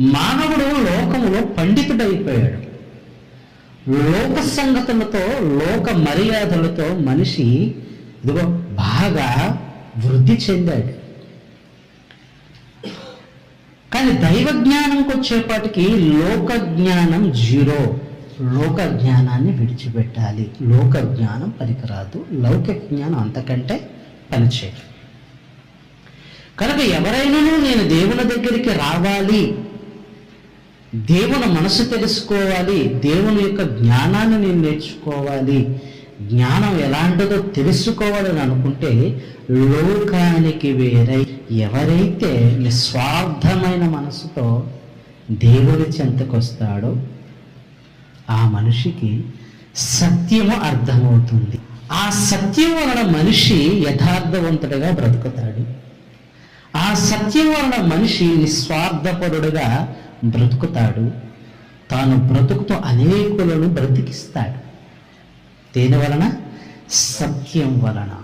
మానవుడు లోకములో పండితుడైపోయాడు. లోక సంగతులతో లోక మర్యాదలతో మనిషి ఇదిగో బాగా వృద్ధి చెందాడు. కానీ దైవ జ్ఞానంకి వచ్చేపాటికి లోక జ్ఞానం జీరో. లోక జ్ఞానాన్ని విడిచిపెట్టాలి. లోక జ్ఞానం పనికిరాదు. లౌకిక జ్ఞానం అంతకంటే పనిచేయదు. కనుక ఎవరైనాను నేను దేవుని దగ్గరికి రావాలి దేవుని మనసు తెలుసుకోవాలి దేవుని యొక్క జ్ఞానాన్ని నేను నేర్చుకోవాలి జ్ఞానం ఎలాంటిదో తెలుసుకోవాలని అనుకుంటే లోకానికి వేరై ఎవరైతే నిస్వార్థమైన మనసుతో దేవుని చెంతకొస్తాడో ఆ మనిషికి సత్యము అర్థమవుతుంది. ఆ సత్యం వలన మనిషి యథార్థవంతుడిగా బ్రతుకుతాడు. ఆ సత్యం వలన మనిషి నిస్వార్థపరుడుగా బ్రతుకుతాడు. తాను బ్రతుకుతూ అనేకులను బ్రతికిస్తాడు. దేని వలన? సత్యం వలన.